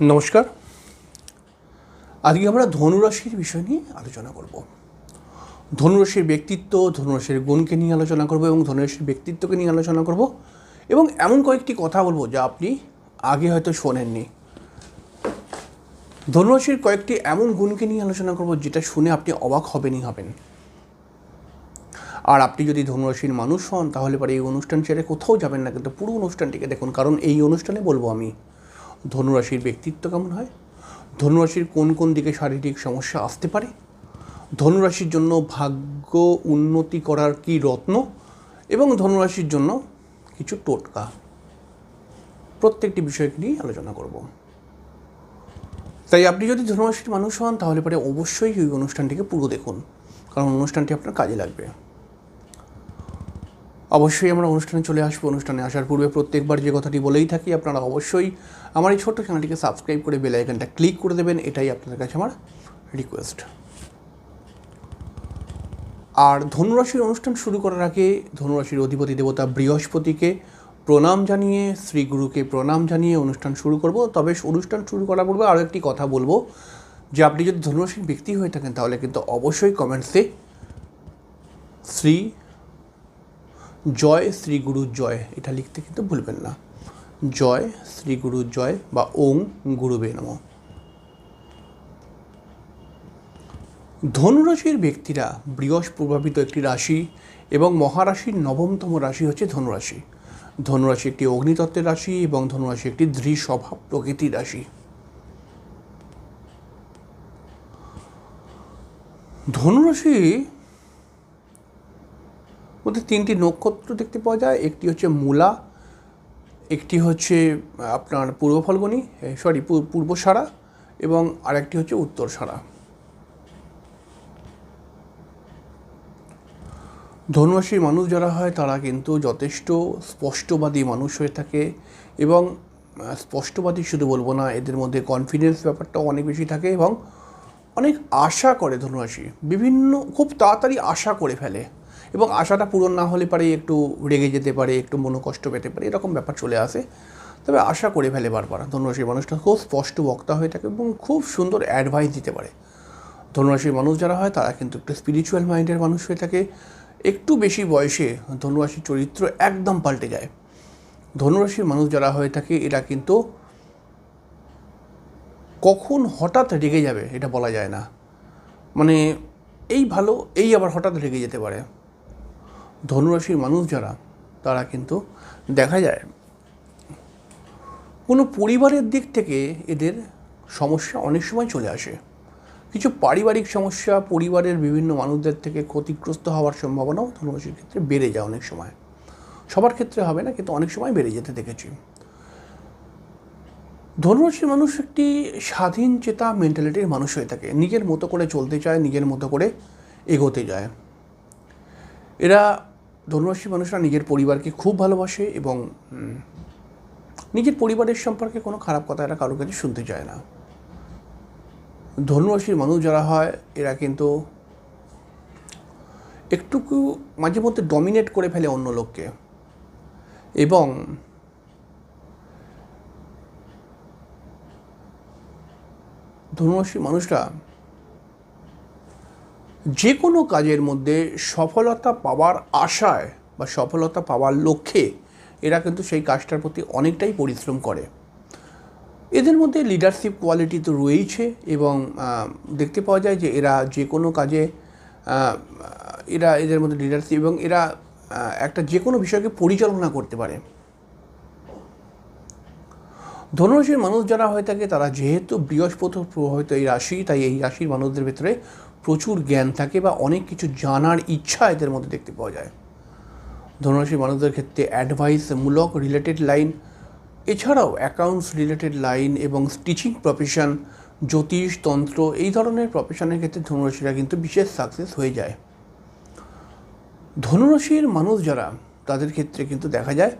নমস্কার। আজকে আমরা ধনুরাশির বিষয় নিয়ে আলোচনা করব। ধনুরাশির ব্যক্তিত্ব, ধনুরাশির গুণকে নিয়ে আলোচনা করব এবং ধনুরাশির ব্যক্তিত্বকে নিয়ে আলোচনা করব এবং এমন কয়েকটি কথা বলব যা আপনি আগে হয়তো শোনেননি। ধনুরাশির কয়েকটি এমন গুণকে নিয়ে আলোচনা করব যেটা শুনে আপনি অবাক হবেনই হবেন। আর আপনি যদি ধনুরাশির মানুষ হন তাহলে পরে এই অনুষ্ঠান ছেড়ে কোথাও যাবেন না, কিন্তু পুরো অনুষ্ঠানটিকে দেখুন, কারণ এই অনুষ্ঠানে বলব আমি ধনুরাশির ব্যক্তিত্ব কেমন হয়? ধনুরাশির কোন কোন দিকে শারীরিক সমস্যা আসতে পারে? ধনুরাশির জন্য ভাগ্য উন্নতি করার কি রত্ন? এবং ধনুরাশির জন্য কিছু টোটকা। প্রত্যেকটি বিষয়কে নিয়ে আলোচনা করব। তাই আপনি যদি ধনুরাশির মানুষ হন, তাহলে পরে অবশ্যই ওই অনুষ্ঠানটিকে পুরো দেখুন। কারণ অনুষ্ঠানটি আপনার কাজে লাগবে। অবশ্যই আমরা অনুষ্ঠানে চলে আসব। অনুষ্ঠানে আসার পূর্বে প্রত্যেকবার যে কথাটি বলেই থাকি, আপনারা অবশ্যই আমার এই ছোট্ট চ্যানেলটিকে সাবস্ক্রাইব করে বেল আইকনটা ক্লিক করে দেবেন, এটাই আপনাদের কাছে আমার রিকোয়েস্ট আর ধনুরাশির অনুষ্ঠান শুরু করার আগে ধনুরাশির অধিপতি দেবতা বৃহস্পতিকে প্রণাম জানিয়ে, শ্রী গুরুকে প্রণাম জানিয়ে অনুষ্ঠান শুরু করব। তবে অনুষ্ঠান শুরু করার পূর্বে আরও একটি কথা বলব, যে আপনি যদি ধনুরাশির ব্যক্তি হয়ে থাকেন, তাহলে কিন্তু অবশ্যই কমেন্টসে শ্রী জয়, শ্রী গুরু জয়, এটা লিখতে কিন্তু ভুলবেন না। জয়, শ্রী গুরু জয় বা ওং গুরুবে নম। ধনুরাশির ব্যক্তিরা বৃহস্প প্রভাবিত একটি রাশি এবং মহারাশির নবমতম রাশি হচ্ছে ধনুরাশি। ধনুরাশি একটি অগ্নিতত্ত্বের রাশি এবং ধনুরাশি একটি দৃঢ় স্বভাব প্রকৃতির রাশি। ধনুরাশি মধ্যে তিনটি নক্ষত্র দেখতে পাওয়া যায়, একটি হচ্ছে মূলা একটি হচ্ছে আপনার পূর্ব ফলগুনি সরি পূর্ব সারা এবং আরেকটি হচ্ছে উত্তর সারা। ধনুরাশির মানুষ যারা হয়, তারা কিন্তু যথেষ্ট স্পষ্টবাদী মানুষ হয়ে থাকে এবং স্পষ্টবাদী শুধু বলব না, এদের মধ্যে কনফিডেন্স ব্যাপারটাও অনেক বেশি থাকে এবং অনেক আশা করে ধনুরাশি। বিভিন্ন, খুব তাড়াতাড়ি আশা করে ফেলে। এবং আশাটা পূরণ না হলে পারে একটু রেগে যেতে পারে, একটু মনোকষ্ট পেতে পারে, এরকম ব্যাপার চলে আসে। তবে আশা করে ফেলে বারবার। ধনুরাশির মানুষটা খুব স্পষ্ট বক্তা হয়ে থাকে এবং খুব সুন্দর অ্যাডভাইস দিতে পারে। ধনুরাশির মানুষ যারা হয়, তারা কিন্তু একটু স্পিরিচুয়াল মাইন্ডের মানুষ হয়ে থাকে। একটু বেশি বয়সে ধনুরাশির চরিত্র একদম পাল্টে যায়। ধনুরাশির মানুষ যারা হয়ে থাকে, এরা কিন্তু কখন হঠাৎ রেগে যাবে, এটা বলা যায় না। মানে এই ভালো, এই আবার হঠাৎ রেগে যেতে পারে। ধনুরাশির মানুষ যারা, তারা কিন্তু দেখা যায় কোনো পরিবারের দিক থেকে এদের সমস্যা অনেক সময় চলে আসে। কিছু পারিবারিক সমস্যা, পরিবারের বিভিন্ন মানুষদের থেকে ক্ষতিগ্রস্ত হওয়ার সম্ভাবনাও ধনুরাশির ক্ষেত্রে বেড়ে যায় অনেক সময়। সবার ক্ষেত্রে হবে না, কিন্তু অনেক সময় বেড়ে যেতে দেখেছি। ধনুরাশির মানুষ একটি স্বাধীন চেতা মেন্টালিটির মানুষ হয়ে থাকে। নিজের মতো করে চলতে চায়, নিজের মতো করে এগোতে যায়। এরা ধনুরাশির মানুষরা নিজের পরিবারকে খুব ভালোবাসে এবং নিজের পরিবারের সম্পর্কে কোনো খারাপ কথা এরা কারোর কাছে শুনতে চায় না। ধনুরাশির মানুষ যারা হয়, এরা কিন্তু একটুকু মাঝে মধ্যে ডমিনেট করে ফেলে অন্য লোককে। এবং ধনুরাশির মানুষরা যে কোনো কাজের মধ্যে সফলতা পাওয়ার আশায় বা সফলতা পাওয়ার লক্ষ্যে এরা কিন্তু সেই কাজটার প্রতি অনেকটাই পরিশ্রম করে। এদের মধ্যে লিডারশিপ কোয়ালিটি তো রয়েইছে এবং দেখতে পাওয়া যায় যে এরা যে কোনো কাজে এরা এদের মধ্যে লিডারশিপ এবং এরা একটা যে কোনো বিষয়কে পরিচালনা করতে পারে। ধনুরাশির মানুষ যারা হয়ে থাকে তারা যেহেতু বৃহস্পতি প্রভাবিত এই রাশি, তাই এই রাশির মানুষদের ভেতরে প্রচুর জ্ঞান থাকে বা অনেক কিছু জানার ইচ্ছা এদের মধ্যে দেখতে পাওয়া যায়। ধনুরাশির মানুষদের ক্ষেত্রে অ্যাডভাইসমূলক রিলেটেড লাইন এছাড়াও অ্যাকাউন্টস রিলেটেড লাইন এবং টিচিং প্রফেশন জ্যোতিষ, তন্ত্র এই ধরনের প্রফেশনের ক্ষেত্রে ধনুরাশিরা কিন্তু বিশেষ সাকসেস হয়ে যায়। ধনুরাশির মানুষ যারা, তাদের ক্ষেত্রে কিন্তু দেখা যায়,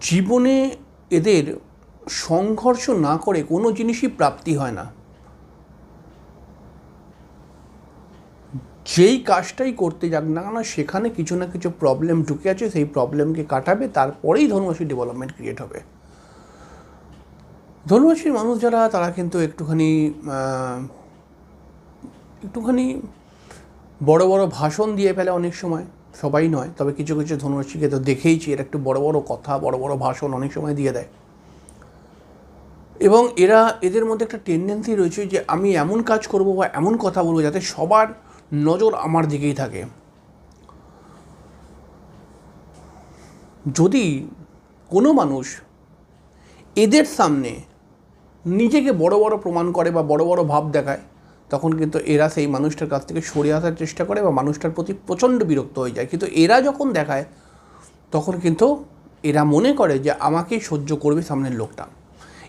জীবনে এদের সংঘর্ষ না করে কোনো জিনিসই প্রাপ্তি হয় না। যেই কাজটাই করতে যাক না কেন, সেখানে কিছু না কিছু প্রবলেম ঢুকে আছে, সেই প্রবলেমকে কাটাবে, তারপরেই ধনুরাশির ডেভেলপমেন্ট ক্রিয়েট হবে। ধনুরাশির মানুষ যারা, তারা কিন্তু একটুখানি একটুখানি বড় বড় ভাষণ দিয়ে ফেলে অনেক সময়, সবাই নয়, তবে কিছু কিছু ধনুরাশিকে তো দেখেইছি, এর একটু বড় বড় কথা, বড় বড় ভাষণ অনেক সময় দিয়ে দেয়। এবং এরা এদের মধ্যে একটা টেন্ডেন্সি রয়েছে যে আমি এমন কাজ করব বা এমন কথা বলব যাতে সবার নজর আমার দিকেই থাকে। যদি কোনো মানুষ এদের সামনে নিজেকে বড় বড় প্রমাণ করে বা বড় বড় ভাব দেখায়, তখন কিন্তু এরা সেই মানুষটার কাছ থেকে সরে আসার চেষ্টা করে বা মানুষটার প্রতি প্রচণ্ড বিরক্ত হয়ে যায়। কিন্তু এরা যখন দেখায়, তখন কিন্তু এরা মনে করে যে আমাকেই সহ্য করবে সামনের লোকটা।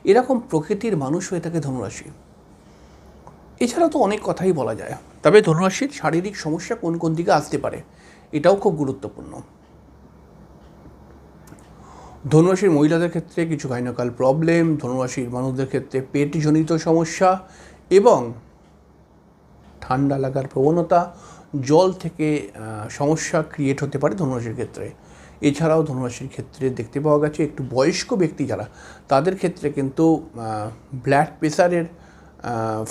এরকম প্রকৃতির মানুষ হয়ে থাকে ধনুরাশি। এছাড়া তো অনেক কথাই বলা যায়। তবে ধনুরাশির শারীরিক সমস্যা কোন কোন দিকে আসতে পারে, এটাও খুব গুরুত্বপূর্ণ। ধনুরাশির মহিলাদের ক্ষেত্রে কিছু গাইনোকাল প্রবলেম ধনুরাশির মানুষদের ক্ষেত্রে পেটজনিত সমস্যা এবং ঠান্ডা লাগার প্রবণতা, জল থেকে সমস্যা ক্রিয়েট হতে পারে ধনুরাশির ক্ষেত্রে। এছাড়াও ধনুরাশির ক্ষেত্রে দেখতে পাওয়া গেছে একটু বয়স্ক ব্যক্তি যারা, তাদের ক্ষেত্রে কিন্তু ব্লাড প্রেশারের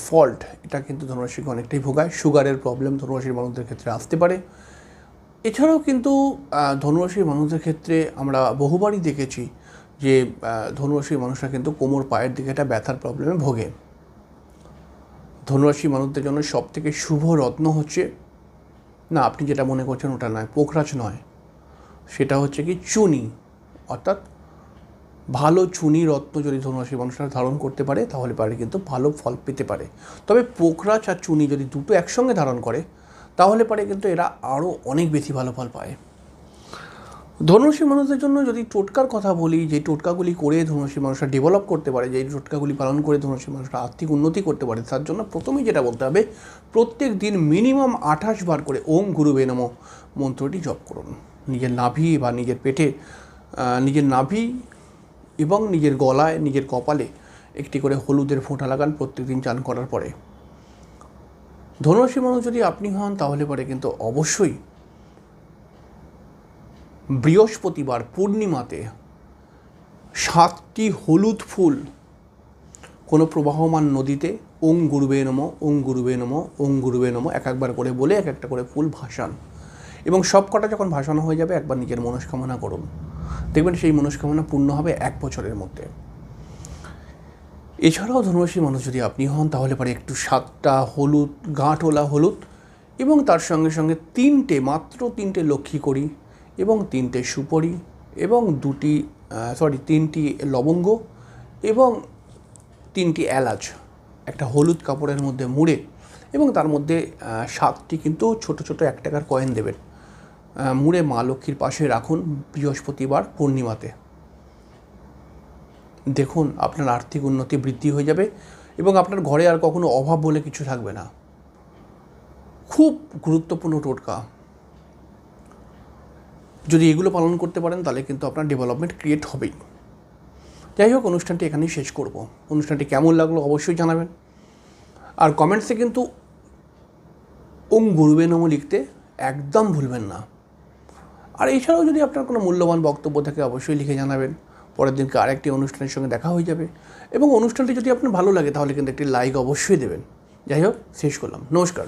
ফল্ট এটা কিন্তু ধনুরাশিকে অনেকটাই ভোগায়। সুগারের প্রবলেম ধনুরাশির মানুষদের ক্ষেত্রে আসতে পারে। এছাড়াও কিন্তু ধনুরাশির মানুষদের ক্ষেত্রে আমরা বহুবারই দেখেছি যে ধনুরাশির মানুষরা কিন্তু কোমর পায়ের দিকে একটা ব্যথার প্রবলেমে ভোগে। ধনুরাশি মানুষদের জন্য সব থেকে শুভ রত্ন হচ্ছে, না, আপনি যেটা মনে করছেন ওটা নয়, পোখরাজ নয়। সেটা হচ্ছে কি চুনি। অর্থাৎ ভালো চুনি রত্ন যদি ধনুরাশি মানুষরা ধারণ করতে পারে, তাহলে পারে কিন্তু ভালো ফল পেতে পারে। তবে পোখরাজ আর চুনি যদি দুটো একসঙ্গে ধারণ করে, তাহলে পারে কিন্তু এরা আরও অনেক বেশি ভালো ফল পায়। ধনুরাশি মানুষদের জন্য যদি টোটকার কথা বলি, যে টোটকাগুলি করে ধনুরাশি মানুষরা ডেভেলপ করতে পারে, যে টোটকাগুলি পালন করে ধনুরাশি মানুষরা আর্থিক উন্নতি করতে পারে, তার জন্য প্রথমেই যেটা বলতে হবে প্রত্যেক দিন মিনিমাম আঠাশ বার করে ওম গুরু বেনম মন্ত্রটি জপ করুন। নিজের নাভি বা নিজের পেটে নিজের নাভি এবং নিজের গলায়, নিজের কপালে একটি করে হলুদের ফোঁটা লাগান প্রত্যেকদিন চান করার পরে। ধনুরাশি মানুষ যদি আপনি হন, তাহলে পরে কিন্তু অবশ্যই বৃহস্পতিবার পূর্ণিমাতে সাতটি হলুদ ফুল কোনো প্রবাহমান নদীতে ওং গুরুবে নম, ওং গুরুবে নম, ওং গুরুবে নম, এক একবার করে বলে এক একটা করে ফুল ভাসান। এবং সব কটা যখন ভাসানো হয়ে যাবে, একবার নিজের মনস্কামনা করুন। দেখবেন সেই মনস্কামনা পূর্ণ হবে এক বছরের মধ্যে। এছাড়াও ধনুরাশি মানুষ যদি আপনি হন, তাহলে পরে একটু সাতটা হলুদ, গাঁটওয়ালা হলুদ এবং তার সঙ্গে সঙ্গে তিনটে, মাত্র তিনটে লক্ষ্মী করি এবং তিনটে সুপরি এবং দুটি সরি তিনটি লবঙ্গ এবং তিনটি এলাচ। একটা হলুদ কাপড়ের মধ্যে মুড়ে এবং তার মধ্যে সাতটি কিন্তু ছোট ছোট এক টাকার কয়েন দেবেন। মুড়ে মা লক্ষ্মীর পাশে রাখুন বৃহস্পতিবার পূর্ণিমাতে। দেখুন, আপনার আর্থিক উন্নতি বৃদ্ধি হয়ে যাবে এবং আপনার ঘরে আর কখনো অভাব বলে কিছু থাকবে না। খুব গুরুত্বপূর্ণ টোটকা। যদি এগুলো পালন করতে পারেন, তাহলে কিন্তু আপনার ডেভেলপমেন্ট ক্রিয়েট হবেই। যাই হোক, অনুষ্ঠানটি এখানেই শেষ করব। অনুষ্ঠানটি কেমন লাগল অবশ্যই জানাবেন। আর কমেন্টসে কিন্তু ওম গুরুবে নম লিখতে একদম ভুলবেন না। আর এছাড়াও যদি আপনার কোনো মূল্যবান বক্তব্য থাকে, অবশ্যই লিখে জানাবেন। পরের দিনকে আরেকটি অনুষ্ঠানের সঙ্গে দেখা হয়ে যাবে। এবং অনুষ্ঠানটি যদি আপনার ভালো লাগে, তাহলে কিন্তু একটি লাইক অবশ্যই দেবেন। যাই হোক, শেষ করলাম। নমস্কার।